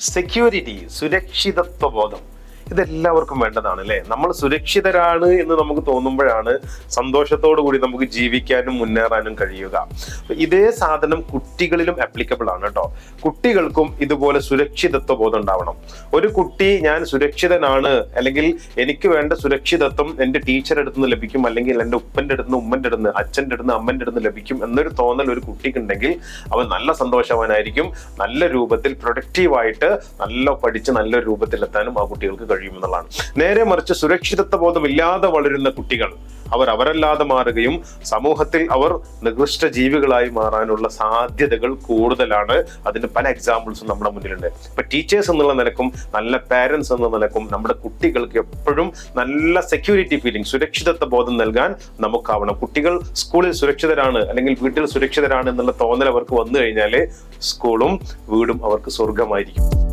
Security സുരക്ഷിതത്വ ബോധം ഇതെല്ലാവർക്കും വേണ്ടതാണ് അല്ലേ? നമ്മൾ സുരക്ഷിതരാണ് എന്ന് നമുക്ക് തോന്നുമ്പോഴാണ് സന്തോഷത്തോടു കൂടി നമുക്ക് ജീവിക്കാനും മുന്നേറാനും കഴിയുക. ഇതേ സാധനം കുട്ടികളിലും അപ്ലിക്കബിൾ ആണ് കേട്ടോ കുട്ടികൾക്കും ഇതുപോലെ സുരക്ഷിതത്വ ബോധം ഉണ്ടാവണം. ഒരു കുട്ടി ഞാൻ സുരക്ഷിതനാണ് അല്ലെങ്കിൽ എനിക്ക് വേണ്ട സുരക്ഷിതത്വം എന്റെ ടീച്ചറുടെ അടുത്ത് നിന്ന് ലഭിക്കും അല്ലെങ്കിൽ എന്റെ ഉപ്പന്റെ അടുത്ത് നിന്ന് ഉമ്മന്റെ അടുത്ത് അച്ഛന്റെ അടുത്ത് അമ്മന്റെ അടുത്ത് ലഭിക്കും എന്നൊരു തോന്നൽ ഒരു കുട്ടിക്കുണ്ടെങ്കിൽ അവൻ നല്ല സന്തോഷവാനായിരിക്കും നല്ല രൂപത്തിൽ പ്രൊഡക്റ്റീവായിട്ട് നല്ല പഠിച്ച് നല്ലൊരു രൂപത്തിലെത്താനും ആ കുട്ടികൾക്ക് കഴിയുമെന്നുള്ളതാണ്. നേരെ മറിച്ച് സുരക്ഷിതത്വ ബോധം ഇല്ലാതെ വളരുന്ന കുട്ടികൾ അവർ അവരല്ലാതെ മാറുകയും സമൂഹത്തിൽ അവർ നികൃഷ്ട ജീവികളായി മാറാനുള്ള സാധ്യതകൾ കൂടുതലാണ്. അതിന് പല എക്സാമ്പിൾസും നമ്മുടെ മുന്നിലുണ്ട്. ഇപ്പൊ ടീച്ചേഴ്സ് എന്നുള്ള നിലക്കും നല്ല പാരന്റ്സ് എന്ന നിലക്കും നമ്മുടെ കുട്ടികൾക്ക് എപ്പോഴും നല്ല സെക്യൂരിറ്റി ഫീലിംഗ് സുരക്ഷിതത്വ ബോധം നൽകാൻ നമുക്കാവണം. കുട്ടികൾ സ്കൂളിൽ സുരക്ഷിതരാണ് അല്ലെങ്കിൽ വീട്ടിൽ സുരക്ഷിതരാണ് എന്നുള്ള തോന്നൽ അവർക്ക് വന്നു കഴിഞ്ഞാൽ സ്കൂളും വീടും അവർക്ക് സ്വർഗമായിരിക്കും